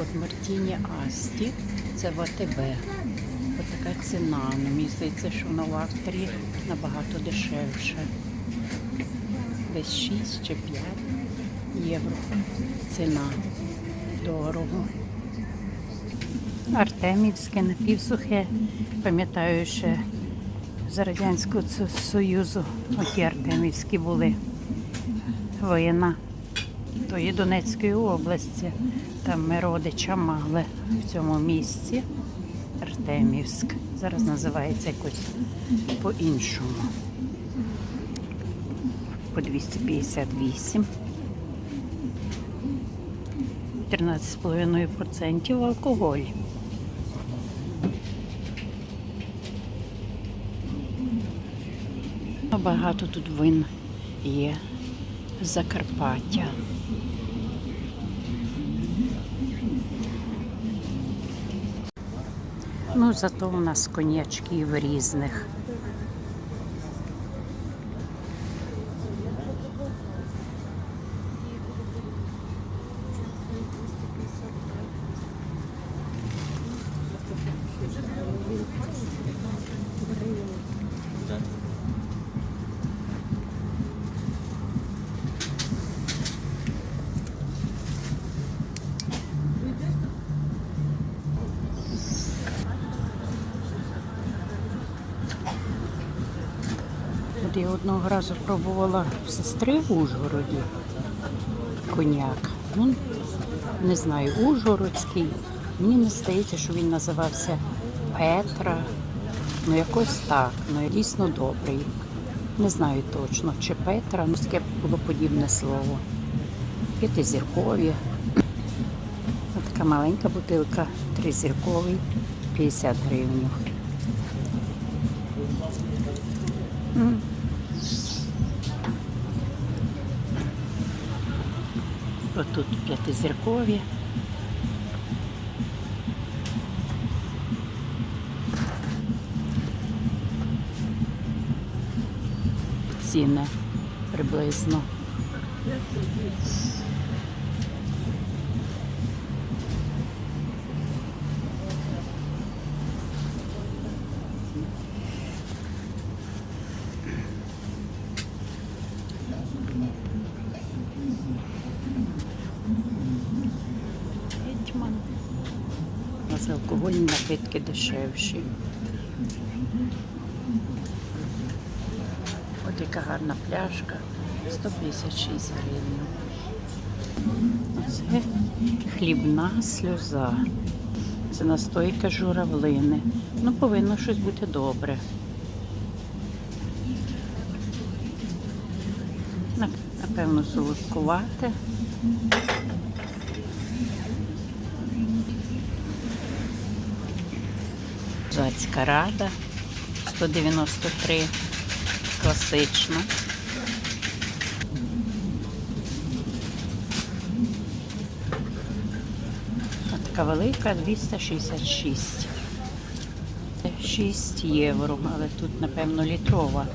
От Мартіні Асті, це в АТБ. От така ціна. Ну, мені здається, що вона в Австрії набагато дешевше. Десь 6 чи 5 євро. Ціна дорого. Артемівське напівсухе. Пам'ятаю, ще з Радянського Союзу оті Артемівські були воєнна тої Донецької області. Там ми родича мали в цьому місці. Артемівськ. Зараз називається якось по-іншому. По 258. 13,5% алкоголь. Багато тут вин є Закарпаття. Ну, зато у нас конячків різних. От одного разу пробувала в сестри в Ужгороді коняк. Ну, не знаю, Ужгородський. Мені не здається, що він називався Петра. Ну, якось так. Ну, дійсно добрий. Не знаю точно, чи Петра, ну таке було подібне слово. П'ятизіркові. Така маленька бутилка, тризірковий, 50 гривень. Отут п'ятизіркові. Ціни приблизно. У алкогольні напитки дешевші. От яка гарна пляшка. 156 гривень. Оце хлібна сльоза. Це настойка журавлини. Ну, повинно щось бути добре. Напевно, солодкувате. Зацька рада 193 класична. Така велика 266. 6 євро, але тут, напевно, літрова.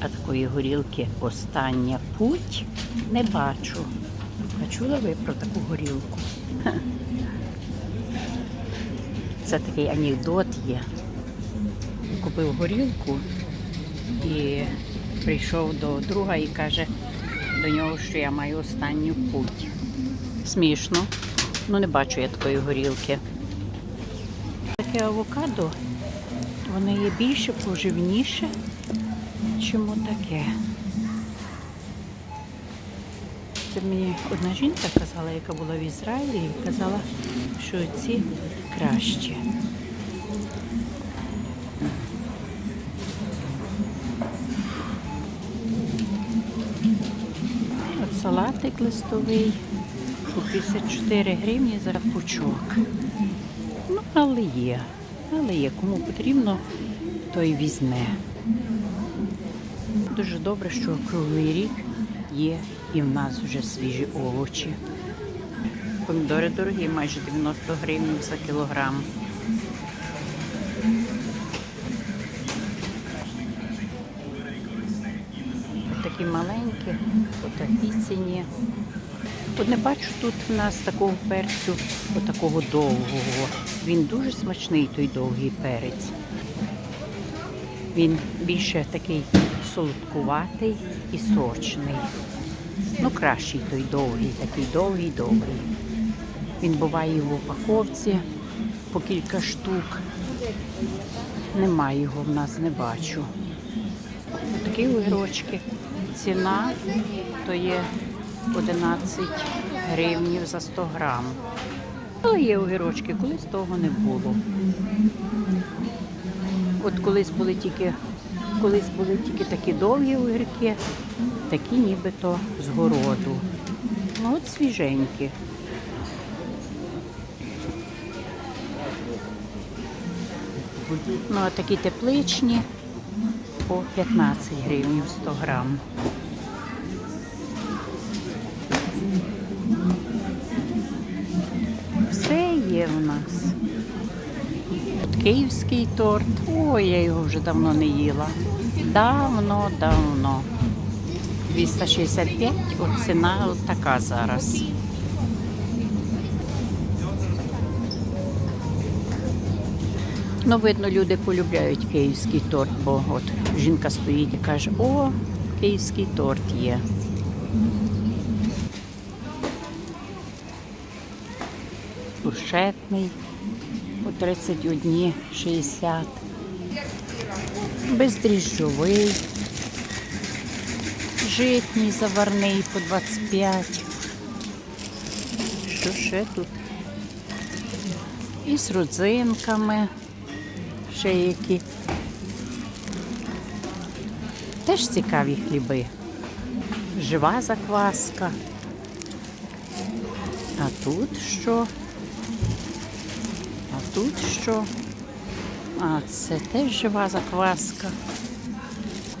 А такої горілки остання путь не бачу. А чула ви про таку горілку? Це такий анекдот є. Купив горілку і прийшов до друга і каже до нього, що я маю останню путь. Смішно. Ну не бачу я такої горілки. Таке авокадо, воно є більше, поживніше, чому таке. Це мені одна жінка казала, яка була в Ізраїлі, і казала, що ці кращі. От салатик листовий по 54 гривні за пучок. Ну, але є. Але є. Кому потрібно, той візьме. Дуже добре, що круглий рік є і в нас вже свіжі овочі. Помідори дорогі, майже 90 гривень за кілограм. Такі маленькі, по такій ціні. От не бачу тут в нас такого перцю, отакого довгого. Він дуже смачний, той довгий перець. Він більше такий солодкуватий і сочний. Ну, кращий той довгий, такий довгий-довгий. Він буває в упаковці по кілька штук. Немає його в нас, не бачу. Такі огірочки. Ціна то є 11 гривнів за 100 грам. Але є огірочки, колись того не було. От колись були тільки, колись були тільки такі довгі огірки, такі нібито з городу. Ну от свіженькі. Ну, а такі тепличні по 15 гривень 100 грам. Все є в нас. Київський торт. Ой, я його вже давно не їла. Давно, давно. 265, от ціна от така зараз. Ну, видно, люди полюбляють київський торт, бо от жінка стоїть і каже, о, київський торт є. Фуршетний по 31,60. Бездріжджовий. Житній заварний по 25. Що ще тут? І з родзинками. Ще які. Теж цікаві хліби. Жива закваска. А тут що? А тут що? А це теж жива закваска.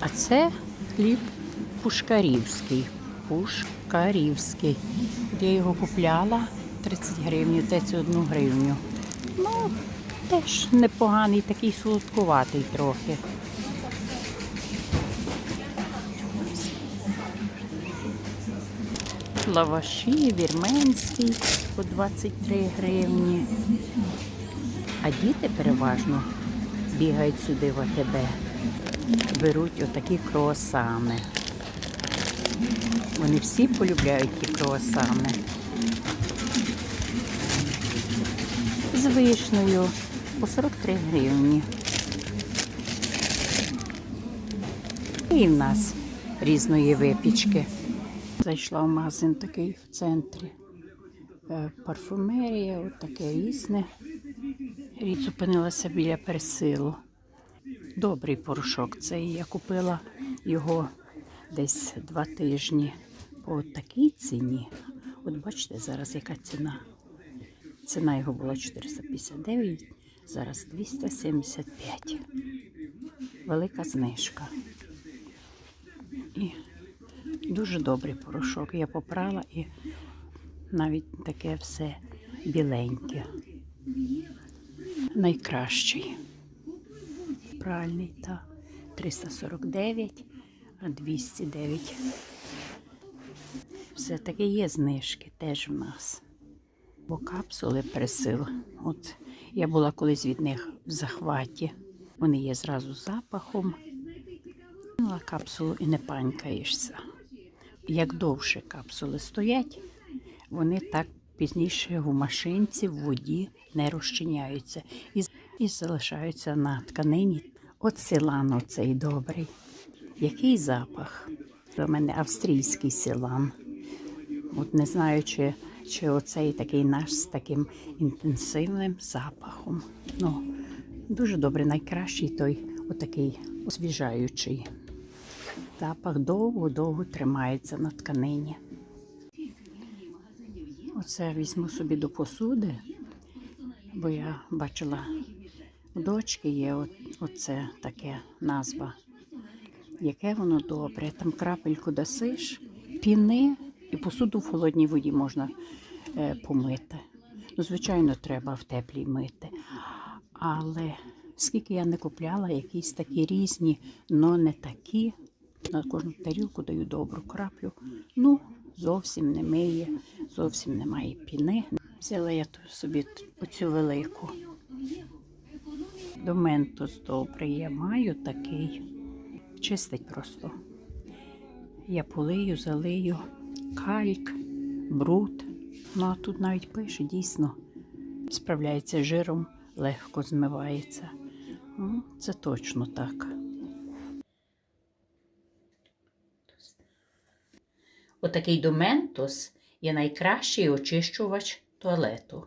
А це хліб пушкарівський. Пушкарівський. Я його купляла 30 гривень, 31 гривню. Ну, теж непоганий, такий солодкуватий трохи. Лаваші, вірменський по 23 гривні. А діти переважно бігають сюди в АТБ. Беруть отакі круасани. Вони всі полюбляють ті круасани. З вишнею по 43 гривні. І в нас різної випічки. Зайшла в магазин такий в центрі. Е, Парфумерія, от таке різне. І зупинилася біля персилу. Добрий порошок цей. Я купила його десь два тижні по такій ціні. От бачите, зараз яка ціна. Ціна його була 459, зараз 275. Велика знижка. І дуже добрий порошок. Я попрала і навіть таке все біленьке. Найкращий. Пральний та 349, а 209. Все-таки є знижки теж в нас. Бо капсули пресил. От я була колись від них в захваті. Вони є зразу запахом. Ну, капсулу і не панькаєшся. Як довше капсули стоять, вони так пізніше в машинці, в воді не розчиняються і, і залишаються на тканині. От силан оцей добрий. Який запах? У мене австрійський силан. От не знаю, чи, чи оцей такий наш з таким інтенсивним запахом. Ну, дуже добре, найкращий той отакий освіжаючий. Запах довго-довго тримається на тканині. Оце візьму собі до посуди, бо я бачила у дочки є оце таке назва. Яке воно добре. Там крапельку дасиш, піни і посуду в холодній воді можна е, помити. Ну, звичайно, треба в теплій мити. Але скільки я не купляла, якісь такі різні, але не такі. На кожну тарілку даю добру краплю. Ну, зовсім не миє, зовсім немає піни. Взяла я собі оцю велику. До ментос добрий я маю такий. Чистить просто. Я полию, залию кальк, бруд. Ну а тут навіть пише, дійсно справляється з жиром, легко змивається. Ну, це точно так. Отакий доментос є найкращий очищувач туалету.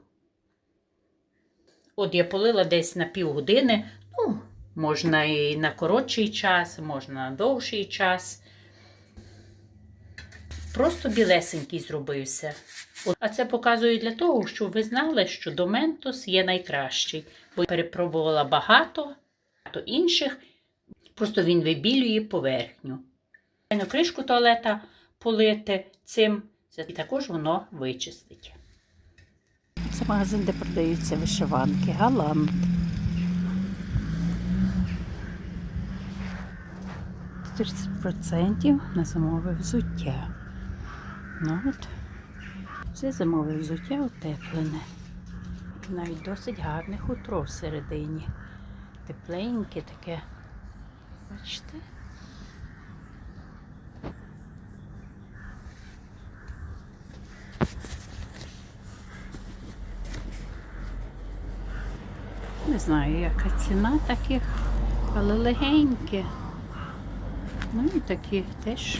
От я полила десь на півгодини, ну, можна і на коротший час, можна на довший час. Просто білесенький зробився. А це показує для того, щоб ви знали, що доментос є найкращий. Бо я перепробувала багато, багато інших. Просто він вибілює поверхню. Звичайно, кришку туалета полити цим, це також воно вичистить. Це магазин, де продаються вишиванки. Галант. процентів на зимове взуття. Ну от, це зимове взуття утеплене. Навіть досить гарне хутро всередині. Тепленьке таке. Бачите? Не знаю, яка ціна таких, але легенькі. Ну і такі теж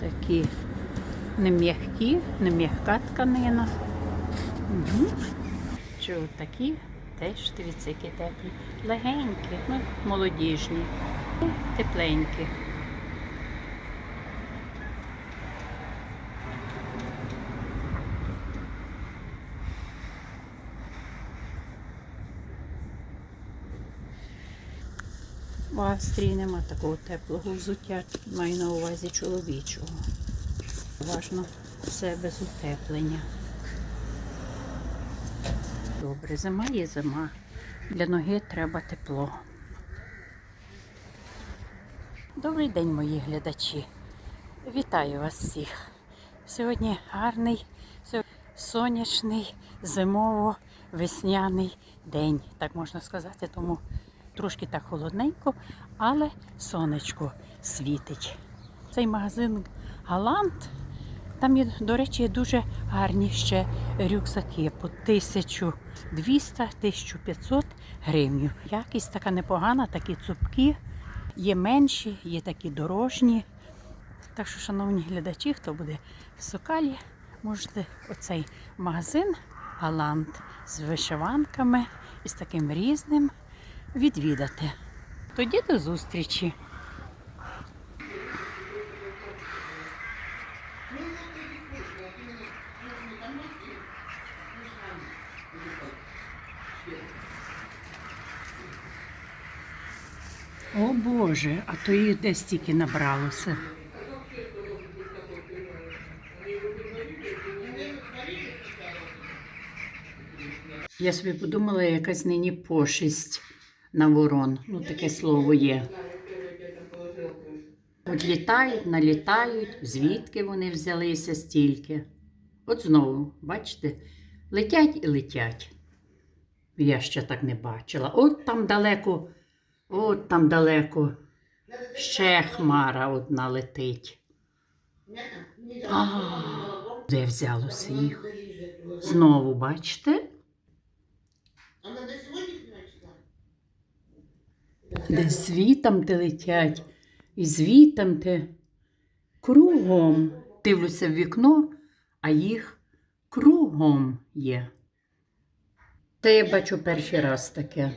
такі не м'які, не м'яка тканина. Угу. Що такі теж дивіться, теплі. Легенькі, ну, молодіжні, тепленькі. В Австрії нема такого теплого взуття, маю на увазі чоловічого. Важно все без утеплення. Добре, зима є зима. Для ноги треба тепло. Добрий день, мої глядачі. Вітаю вас всіх. Сьогодні гарний, сонячний, зимово-весняний день, так можна сказати, тому трошки так холодненько, але сонечко світить. Цей магазин Галант. Там до речі, дуже гарні ще рюкзаки по 1200-1500 гривень. Якість така непогана, такі цупкі, є менші, є такі дорожні. Так що, шановні глядачі, хто буде в Сокалі, можете оцей магазин Галант з вишиванками і з таким різним відвідати. Тоді до зустрічі! О Боже, а то їх десь тільки набралося. Я собі подумала, якась нині пошесть на ворон. Ну, таке слово є. От літають, налітають, звідки вони взялися стільки. От знову, бачите, летять і летять. Я ще так не бачила. От там далеко, от там далеко. Ще хмара одна летить. А, де взялося їх? Знову, бачите? Де звітам те летять, і звітам те кругом. Дивлюся в вікно, а їх кругом є. Це я бачу перший раз таке.